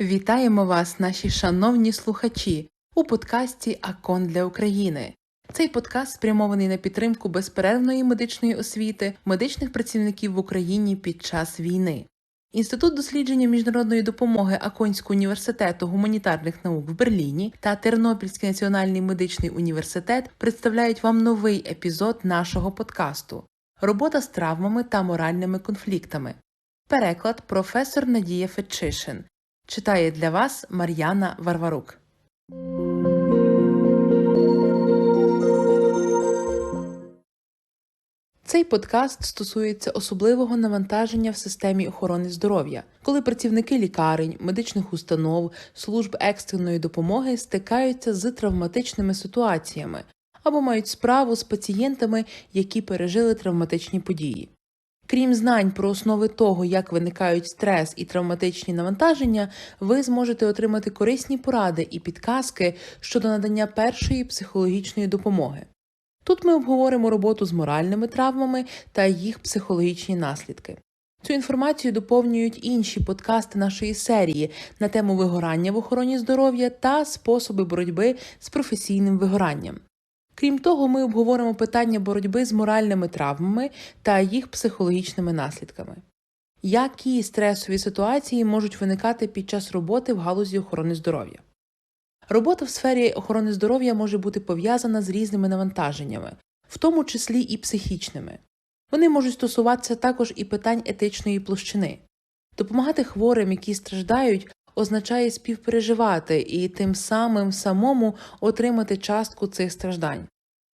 Вітаємо вас, наші шановні слухачі, у подкасті Акон для України. Цей подкаст спрямований на підтримку безперервної медичної освіти медичних працівників в Україні під час війни. Інститут дослідження міжнародної допомоги Аконського університету гуманітарних наук в Берліні та Тернопільський національний медичний університет представляють вам новий епізод нашого подкасту Робота з травмами та моральними конфліктами. Переклад професор Надія Фетчишин. Читає для вас Мар'яна Варварук. Цей подкаст стосується особливого навантаження в системі охорони здоров'я, коли працівники лікарень, медичних установ, служб екстреної допомоги стикаються з травматичними ситуаціями або мають справу з пацієнтами, які пережили травматичні події. Крім знань про основи того, як виникають стрес і травматичні навантаження, ви зможете отримати корисні поради і підказки щодо надання першої психологічної допомоги. Тут ми обговоримо роботу з моральними травмами та їх психологічні наслідки. Цю інформацію доповнюють інші подкасти нашої серії на тему вигорання в охороні здоров'я та способи боротьби з професійним вигоранням. Крім того, ми обговоримо питання боротьби з моральними травмами та їх психологічними наслідками. Які стресові ситуації можуть виникати під час роботи в галузі охорони здоров'я? Робота в сфері охорони здоров'я може бути пов'язана з різними навантаженнями, в тому числі і психічними. Вони можуть стосуватися також і питань етичної площини. Допомагати хворим, які страждають, означає співпереживати і тим самим самому отримати частку цих страждань.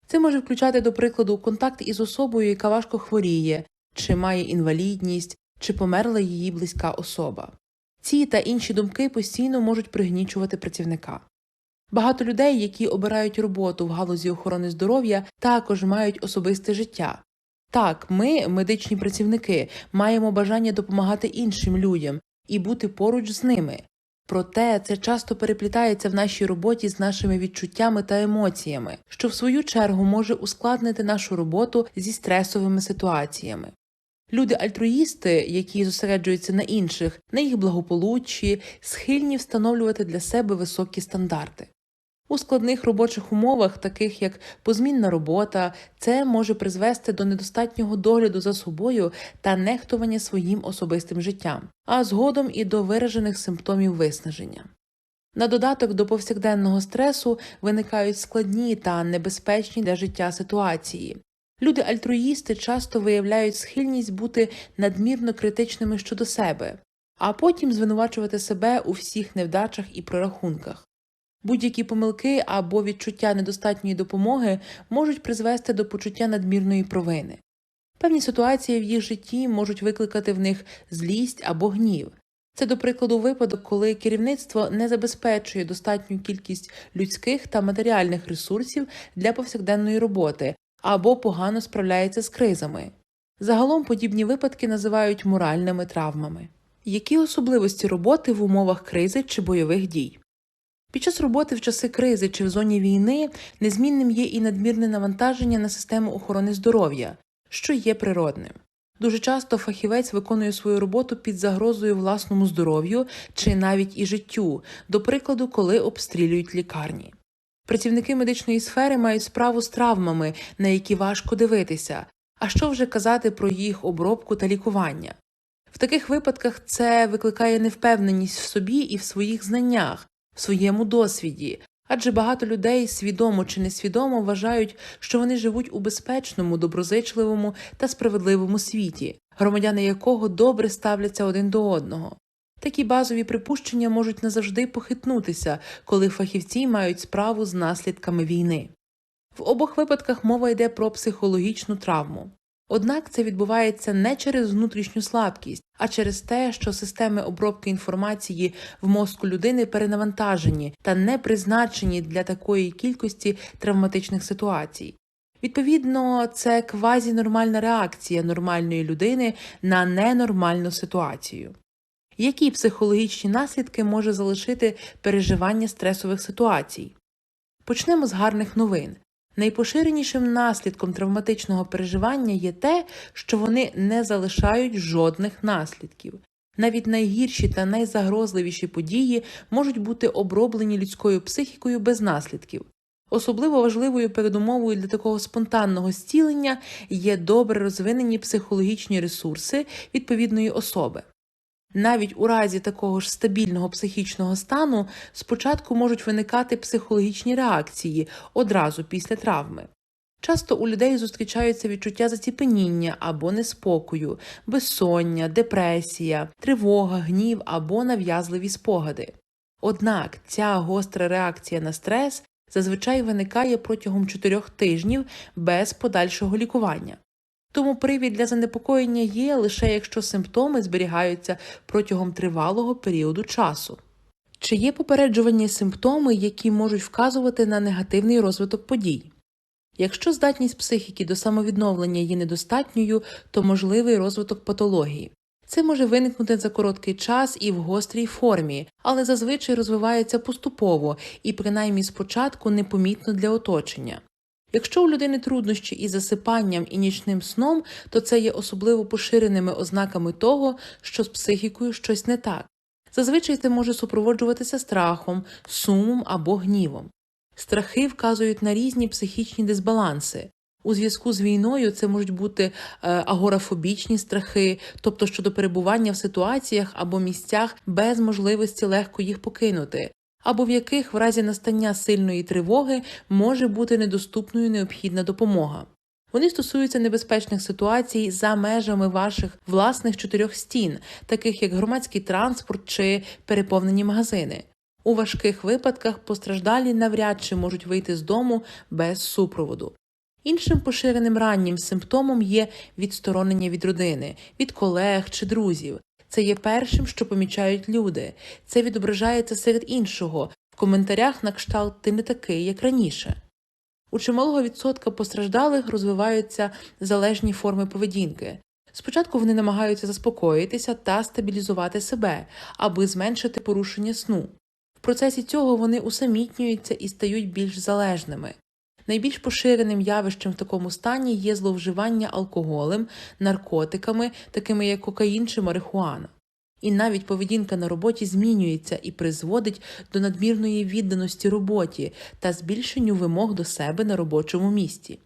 Це може включати, до прикладу, контакт із особою, яка важко хворіє, чи має інвалідність, чи померла її близька особа. Ці та інші думки постійно можуть пригнічувати працівника. Багато людей, які обирають роботу в галузі охорони здоров'я, також мають особисте життя. Так, ми, медичні працівники, маємо бажання допомагати іншим людям і бути поруч з ними. Проте це часто переплітається в нашій роботі з нашими відчуттями та емоціями, що в свою чергу може ускладнити нашу роботу зі стресовими ситуаціями. Люди альтруїсти, які зосереджуються на інших, на їх благополуччі, схильні встановлювати для себе високі стандарти. У складних робочих умовах, таких як позмінна робота, це може призвести до недостатнього догляду за собою та нехтування своїм особистим життям, а згодом і до виражених симптомів виснаження. На додаток до повсякденного стресу виникають складні та небезпечні для життя ситуації. Люди альтруїсти часто виявляють схильність бути надмірно критичними щодо себе, а потім звинувачувати себе у всіх невдачах і прорахунках. Будь-які помилки або відчуття недостатньої допомоги можуть призвести до почуття надмірної провини. Певні ситуації в їх житті можуть викликати в них злість або гнів. Це, до прикладу, випадок, коли керівництво не забезпечує достатню кількість людських та матеріальних ресурсів для повсякденної роботи або погано справляється з кризами. Загалом подібні випадки називають моральними травмами. Які особливості роботи в умовах кризи чи бойових дій? Під час роботи в часи кризи чи в зоні війни незмінним є і надмірне навантаження на систему охорони здоров'я, що є природним. Дуже часто фахівець виконує свою роботу під загрозою власному здоров'ю чи навіть і життю, до прикладу, коли обстрілюють лікарні. Працівники медичної сфери мають справу з травмами, на які важко дивитися, а що вже казати про їх обробку та лікування. В таких випадках це викликає невпевненість в собі і в своїх знаннях, в своєму досвіді, адже багато людей свідомо чи несвідомо вважають, що вони живуть у безпечному, доброзичливому та справедливому світі, громадяни якого добре ставляться один до одного. Такі базові припущення можуть назавжди похитнутися, коли фахівці мають справу з наслідками війни. В обох випадках мова йде про психологічну травму. Однак це відбувається не через внутрішню слабкість, а через те, що системи обробки інформації в мозку людини перенавантажені та не призначені для такої кількості травматичних ситуацій. Відповідно, це квазінормальна реакція нормальної людини на ненормальну ситуацію. Які психологічні наслідки може залишити переживання стресових ситуацій? Почнемо з гарних новин. Найпоширенішим наслідком травматичного переживання є те, що вони не залишають жодних наслідків. Навіть найгірші та найзагрозливіші події можуть бути оброблені людською психікою без наслідків. Особливо важливою передумовою для такого спонтанного зцілення є добре розвинені психологічні ресурси відповідної особи. Навіть у разі такого ж стабільного психічного стану спочатку можуть виникати психологічні реакції одразу після травми. Часто у людей зустрічаються відчуття заціпеніння або неспокою, безсоння, депресія, тривога, гнів або нав'язливі спогади. Однак ця гостра реакція на стрес зазвичай виникає протягом 4 тижнів без подальшого лікування. Тому привід для занепокоєння є лише якщо симптоми зберігаються протягом тривалого періоду часу. Чи є попереджувальні симптоми, які можуть вказувати на негативний розвиток подій? Якщо здатність психіки до самовідновлення є недостатньою, то можливий розвиток патології. Це може виникнути за короткий час і в гострій формі, але зазвичай розвивається поступово і принаймні спочатку непомітно для оточення. Якщо у людини труднощі із засипанням і нічним сном, то це є особливо поширеними ознаками того, що з психікою щось не так. Зазвичай це може супроводжуватися страхом, сумом або гнівом. Страхи вказують на різні психічні дисбаланси. У зв'язку з війною це можуть бути е, агорафобічні страхи, тобто щодо перебування в ситуаціях або місцях без можливості легко їх покинути, або в яких в разі настання сильної тривоги може бути недоступною необхідна допомога. Вони стосуються небезпечних ситуацій за межами ваших власних чотирьох стін, таких як громадський транспорт чи переповнені магазини. У важких випадках постраждалі навряд чи можуть вийти з дому без супроводу. Іншим поширеним раннім симптомом є відсторонення від родини, від колег чи друзів. Це є першим, що помічають люди. Це відображається серед іншого в коментарях на кшталт ти не такий, як раніше. У чималого відсотка постраждалих розвиваються залежні форми поведінки. Спочатку вони намагаються заспокоїтися та стабілізувати себе, аби зменшити порушення сну. В процесі цього вони усамітнюються і стають більш залежними. Найбільш поширеним явищем в такому стані є зловживання алкоголем, наркотиками, такими як кокаїн чи марихуана. І навіть поведінка на роботі змінюється і призводить до надмірної відданості роботі та збільшенню вимог до себе на робочому місці.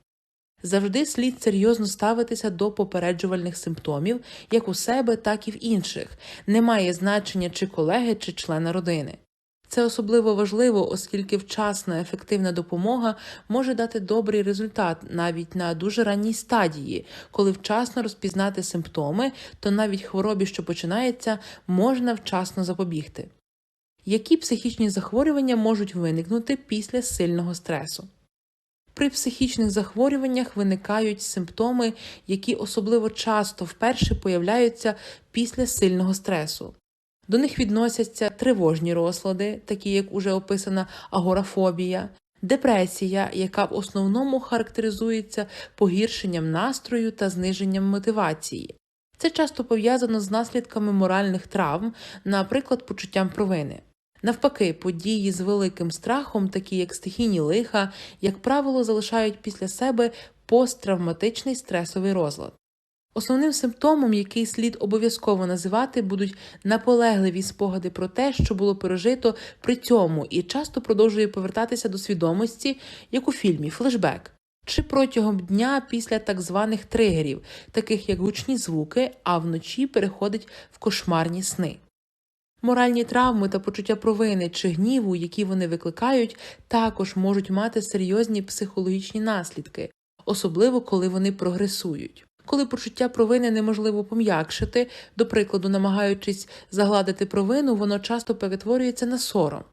Завжди слід серйозно ставитися до попереджувальних симптомів як у себе, так і в інших, немає значення чи колеги, чи члена родини. Це особливо важливо, оскільки вчасна ефективна допомога може дати добрий результат навіть на дуже ранній стадії, коли вчасно розпізнати симптоми, то навіть хворобі, що починається, можна вчасно запобігти. Які психічні захворювання можуть виникнути після сильного стресу? При психічних захворюваннях виникають симптоми, які особливо часто вперше появляються після сильного стресу. До них відносяться тривожні розлади, такі як уже описана агорафобія, депресія, яка в основному характеризується погіршенням настрою та зниженням мотивації. Це часто пов'язано з наслідками моральних травм, наприклад, почуттям провини. Навпаки, події з великим страхом, такі як стихійні лиха, як правило, залишають після себе посттравматичний стресовий розлад. Основним симптомом, який слід обов'язково називати, будуть наполегливі спогади про те, що було пережито при цьому, і часто продовжує повертатися до свідомості, як у фільмі Флешбек, чи протягом дня після так званих тригерів, таких як гучні звуки, а вночі переходить в кошмарні сни. Моральні травми та почуття провини чи гніву, які вони викликають, також можуть мати серйозні психологічні наслідки, особливо коли вони прогресують коли почуття провини неможливо пом'якшити, до прикладу, намагаючись загладити провину, воно часто перетворюється на сором.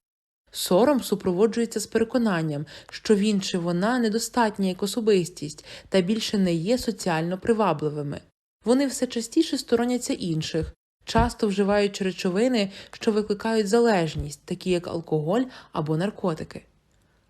Сором супроводжується з переконанням, що він чи вона недостатня як особистість та більше не є соціально привабливими. Вони все частіше стороняться інших, часто вживаючи речовини, що викликають залежність, такі як алкоголь або наркотики.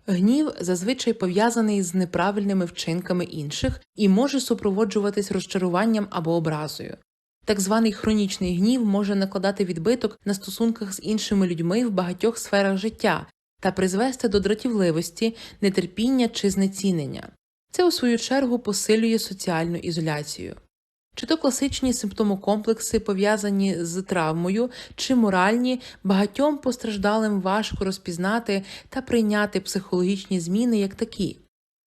Гнів зазвичай пов'язаний з неправильними вчинками інших і може супроводжуватись розчаруванням або образою. Так званий хронічний гнів може накладати відбиток на стосунках з іншими людьми в багатьох сферах життя та призвести до дратівливості, нетерпіння чи знецінення. Це, у свою чергу, посилює соціальну ізоляцію. Чи то класичні симптомокомплекси пов'язані з травмою, чи моральні, багатьом постраждалим важко розпізнати та прийняти психологічні зміни як такі.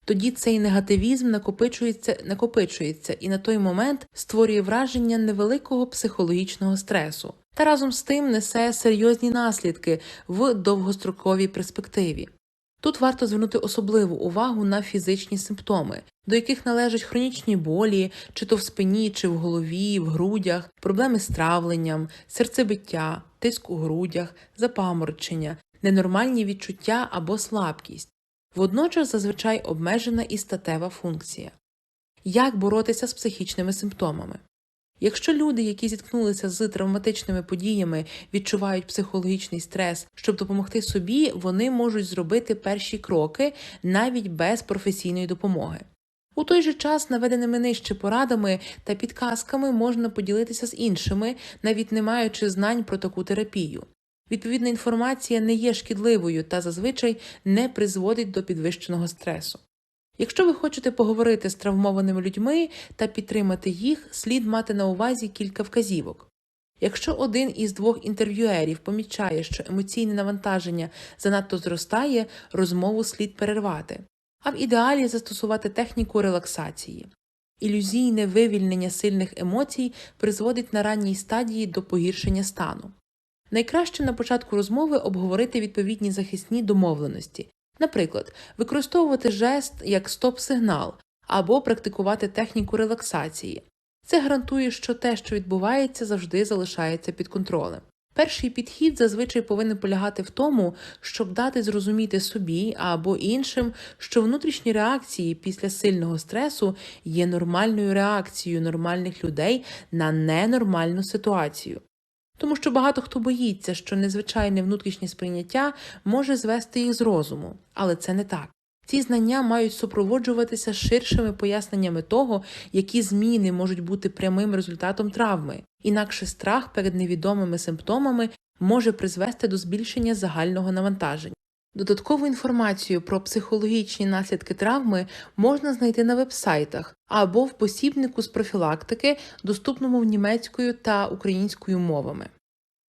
Тоді цей негативізм накопичується, накопичується і на той момент створює враження невеликого психологічного стресу, та разом з тим несе серйозні наслідки в довгостроковій перспективі. Тут варто звернути особливу увагу на фізичні симптоми, до яких належать хронічні болі, чи то в спині, чи в голові, в грудях, проблеми з травленням, серцебиття, тиск у грудях, запаморочення, ненормальні відчуття або слабкість. Водночас зазвичай обмежена і статева функція. Як боротися з психічними симптомами? Якщо люди, які зіткнулися з травматичними подіями, відчувають психологічний стрес, щоб допомогти собі, вони можуть зробити перші кроки навіть без професійної допомоги. У той же час наведеними нижче порадами та підказками можна поділитися з іншими, навіть не маючи знань про таку терапію. Відповідна інформація не є шкідливою та зазвичай не призводить до підвищеного стресу. Якщо ви хочете поговорити з травмованими людьми та підтримати їх, слід мати на увазі кілька вказівок. Якщо один із двох інтерв'юерів помічає, що емоційне навантаження занадто зростає, розмову слід перервати, а в ідеалі застосувати техніку релаксації. Ілюзійне вивільнення сильних емоцій призводить на ранній стадії до погіршення стану. Найкраще на початку розмови обговорити відповідні захисні домовленості, наприклад, використовувати жест як стоп-сигнал або практикувати техніку релаксації. Це гарантує, що те, що відбувається, завжди залишається під контролем. Перший підхід зазвичай повинен полягати в тому, щоб дати зрозуміти собі або іншим, що внутрішні реакції після сильного стресу є нормальною реакцією нормальних людей на ненормальну ситуацію. Тому що багато хто боїться, що незвичайне внутрішнє сприйняття може звести їх з розуму, але це не так. Ці знання мають супроводжуватися ширшими поясненнями того, які зміни можуть бути прямим результатом травми, інакше страх перед невідомими симптомами може призвести до збільшення загального навантаження. Додаткову інформацію про психологічні наслідки травми можна знайти на вебсайтах або в посібнику з профілактики, доступному в німецькою та українською мовами.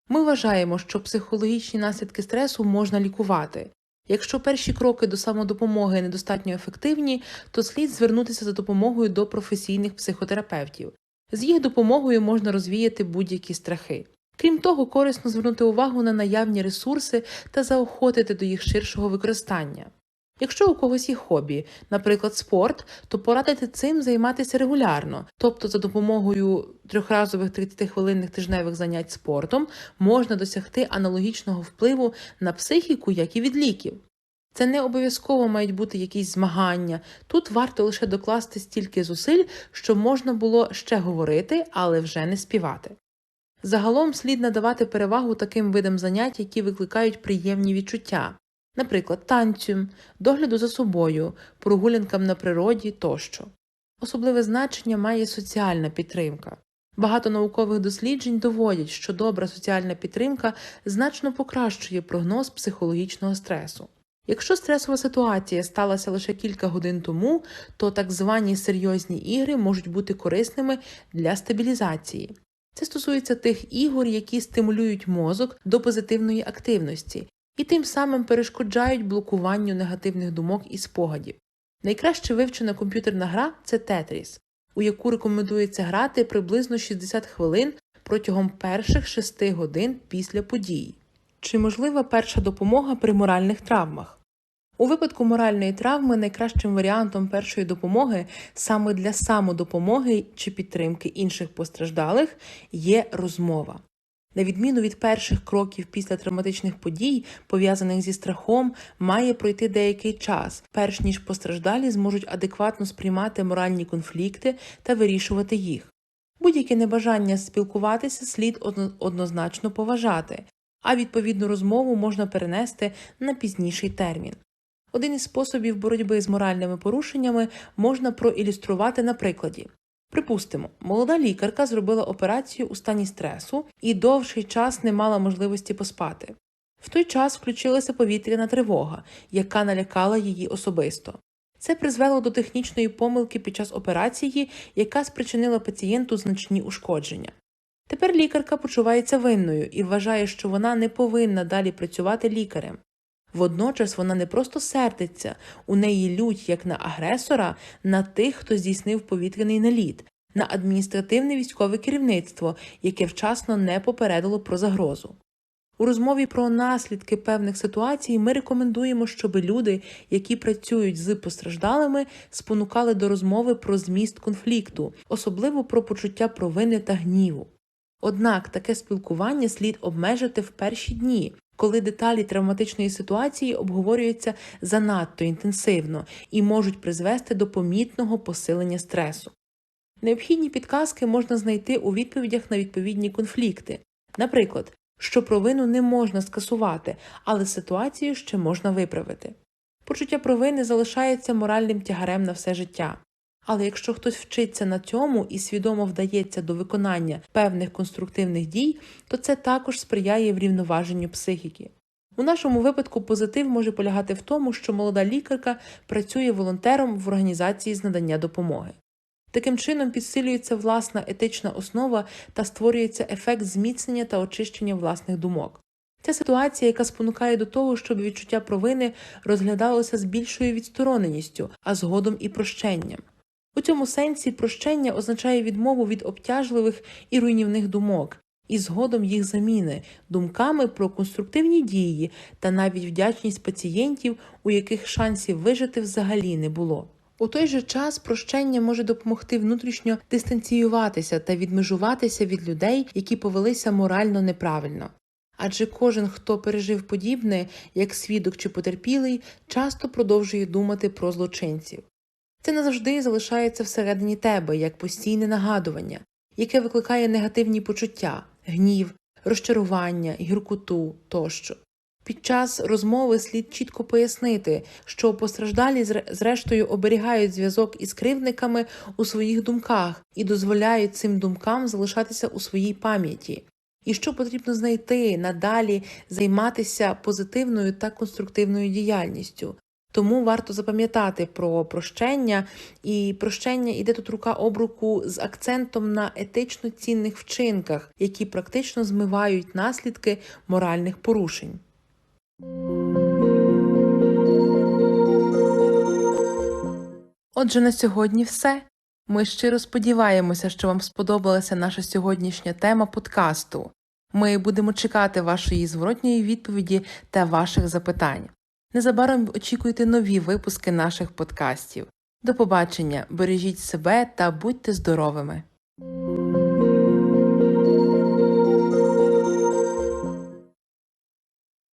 Ми вважаємо, що психологічні наслідки стресу можна лікувати. Якщо перші кроки до самодопомоги недостатньо ефективні, то слід звернутися за допомогою до професійних психотерапевтів. З їх допомогою можна розвіяти будь-які страхи. Крім того, корисно звернути увагу на наявні ресурси та заохотити до їх ширшого використання. Якщо у когось є хобі, наприклад, спорт, то порадити цим займатися регулярно, тобто за допомогою трьохразових 30-хвилинних тижневих занять спортом можна досягти аналогічного впливу на психіку, як і від ліків. Це не обов'язково мають бути якісь змагання, тут варто лише докласти стільки зусиль, щоб можна було ще говорити, але вже не співати. Загалом слід надавати перевагу таким видам занять, які викликають приємні відчуття, наприклад, танцю, догляду за собою, прогулянкам на природі тощо. Особливе значення має соціальна підтримка. Багато наукових досліджень доводять, що добра соціальна підтримка значно покращує прогноз психологічного стресу. Якщо стресова ситуація сталася лише кілька годин тому, то так звані серйозні ігри можуть бути корисними для стабілізації. Це стосується тих ігор, які стимулюють мозок до позитивної активності і тим самим перешкоджають блокуванню негативних думок і спогадів. Найкраще вивчена комп'ютерна гра це Тетріс, у яку рекомендується грати приблизно 60 хвилин протягом перших 6 годин після події. Чи можлива перша допомога при моральних травмах? У випадку моральної травми найкращим варіантом першої допомоги саме для самодопомоги чи підтримки інших постраждалих є розмова. На відміну від перших кроків після травматичних подій, пов'язаних зі страхом, має пройти деякий час, перш ніж постраждалі зможуть адекватно сприймати моральні конфлікти та вирішувати їх. Будь-яке небажання спілкуватися слід однозначно поважати, а відповідну розмову можна перенести на пізніший термін. Один із способів боротьби з моральними порушеннями можна проілюструвати на прикладі. Припустимо, молода лікарка зробила операцію у стані стресу і довший час не мала можливості поспати. В той час включилася повітряна тривога, яка налякала її особисто. Це призвело до технічної помилки під час операції, яка спричинила пацієнту значні ушкодження. Тепер лікарка почувається винною і вважає, що вона не повинна далі працювати лікарем. Водночас вона не просто сердиться, у неї лють як на агресора, на тих, хто здійснив повітряний наліт, на адміністративне військове керівництво, яке вчасно не попередило про загрозу. У розмові про наслідки певних ситуацій ми рекомендуємо, щоб люди, які працюють з постраждалими, спонукали до розмови про зміст конфлікту, особливо про почуття провини та гніву. Однак таке спілкування слід обмежити в перші дні, коли деталі травматичної ситуації обговорюються занадто інтенсивно і можуть призвести до помітного посилення стресу. Необхідні підказки можна знайти у відповідях на відповідні конфлікти, наприклад, що провину не можна скасувати, але ситуацію ще можна виправити. Почуття провини залишається моральним тягарем на все життя. Але якщо хтось вчиться на цьому і свідомо вдається до виконання певних конструктивних дій, то це також сприяє врівноваженню психіки. У нашому випадку позитив може полягати в тому, що молода лікарка працює волонтером в організації з надання допомоги. Таким чином підсилюється власна етична основа та створюється ефект зміцнення та очищення власних думок. Ця ситуація, яка спонукає до того, щоб відчуття провини розглядалося з більшою відстороненістю, а згодом і прощенням. У цьому сенсі прощення означає відмову від обтяжливих і руйнівних думок, і згодом їх заміни думками про конструктивні дії та навіть вдячність пацієнтів, у яких шансів вижити взагалі не було. У той же час прощення може допомогти внутрішньо дистанціюватися та відмежуватися від людей, які повелися морально неправильно. Адже кожен, хто пережив подібне, як свідок чи потерпілий, часто продовжує думати про злочинців. Це назавжди залишається всередині тебе як постійне нагадування, яке викликає негативні почуття, гнів, розчарування, гіркоту тощо. Під час розмови слід чітко пояснити, що постраждалі зрештою оберігають зв'язок із кривдниками у своїх думках і дозволяють цим думкам залишатися у своїй пам'яті. І що потрібно знайти надалі займатися позитивною та конструктивною діяльністю. Тому варто запам'ятати про прощення, і прощення йде тут рука об руку з акцентом на етично цінних вчинках, які практично змивають наслідки моральних порушень. Отже, на сьогодні все. Ми щиро сподіваємося, що вам сподобалася наша сьогоднішня тема подкасту. Ми будемо чекати вашої зворотньої відповіді та ваших запитань. Незабаром очікуйте нові випуски наших подкастів. До побачення! Бережіть себе та будьте здоровими!